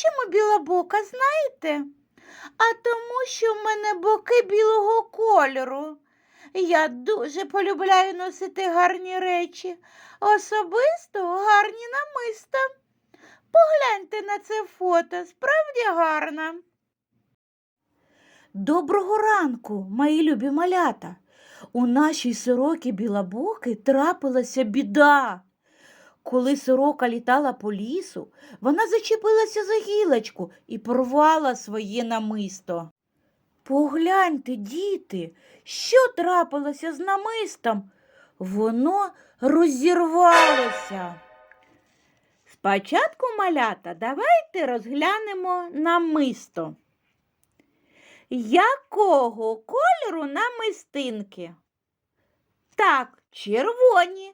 Чому білобока, знаєте? А тому, що в мене боки білого кольору. Я дуже полюбляю носити гарні речі, особисто гарні намиста. Погляньте на це фото, справді гарна. Доброго ранку, мої любі малята. У нашій сороки білобоки трапилася біда. Коли сорока літала по лісу, вона зачепилася за гілочку і порвала своє намисто. Погляньте, діти, що трапилося з намистом? Воно розірвалося. Спочатку, малята, давайте розглянемо намисто. Якого кольору намистинки? Так, червоні.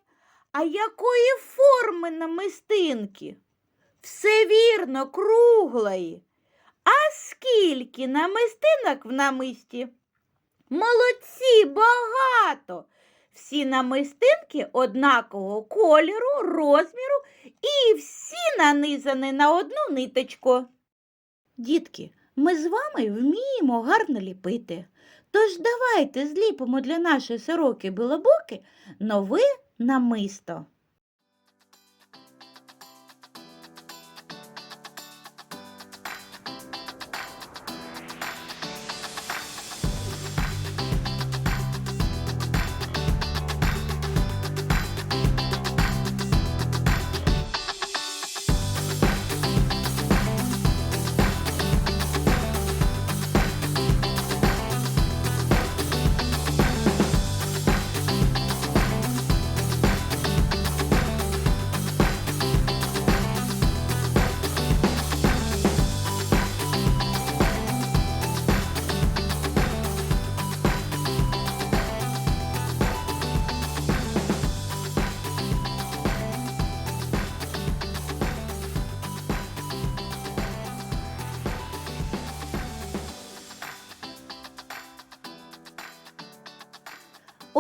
А якої форми намистинки? Все вірно, круглої. А скільки намистинок в намисті? Молодці, багато. Всі намистинки однакового кольору, розміру і всі нанизані на одну ниточку. Дітки, ми з вами вміємо гарно ліпити. Тож давайте зліпимо для нашої сороки білобоки нове намисто.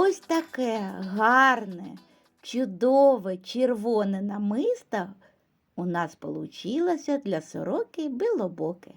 Ось таке гарне, чудове червоне намисто у нас получилося для сороки білобоки.